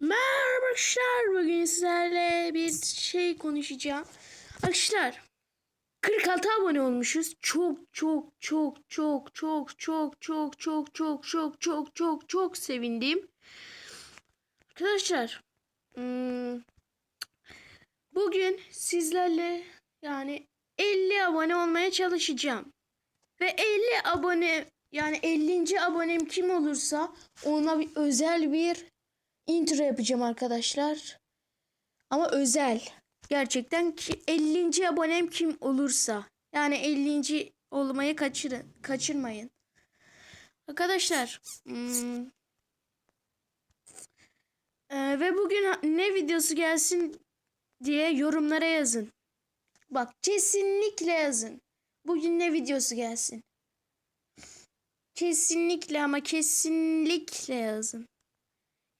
Merhaba arkadaşlar. Bugün sizlerle bir şey konuşacağım. Arkadaşlar 46 abone olmuşuz. Çok çok çok çok çok çok çok çok çok çok çok çok çok sevindim. Arkadaşlar hmm, bugün sizlerle yani 50 abone olmaya çalışacağım. Ve 50 abone yani 50. abonem kim olursa ona bir özel bir intro yapacağım arkadaşlar. Ama özel. Gerçekten ki 50. abonem kim olursa. Yani 50. olmayı kaçırın, kaçırmayın. Arkadaşlar. hmm, ee, ve bugün ne videosu gelsin diye yorumlara yazın. Bak kesinlikle yazın. Bugün ne videosu gelsin. Kesinlikle ama kesinlikle yazın.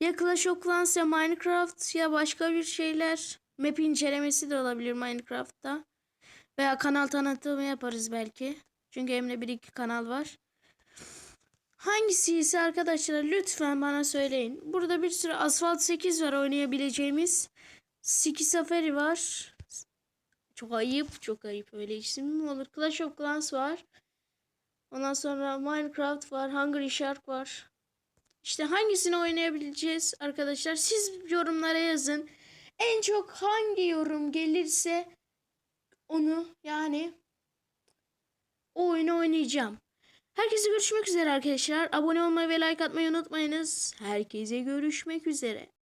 Ya Clash of Clans ya Minecraft ya başka bir şeyler. Map incelemesi de olabilir Minecraft'ta. Veya kanal tanıtımı yaparız belki. Çünkü Emre bir iki kanal var. Hangisi ise arkadaşlar lütfen bana söyleyin. Burada bir sürü Asphalt 8 var oynayabileceğimiz. Siki Safari var. Çok ayıp, çok ayıp öyle isim mi olur? Clash of Clans var. Ondan sonra Minecraft var, Hungry Shark var. İşte hangisini oynayabileceğiz arkadaşlar? Siz yorumlara yazın. En çok hangi yorum gelirse onu yani o oyunu oynayacağım. Herkese görüşmek üzere arkadaşlar. Abone olmayı ve like atmayı unutmayınız. Herkese görüşmek üzere.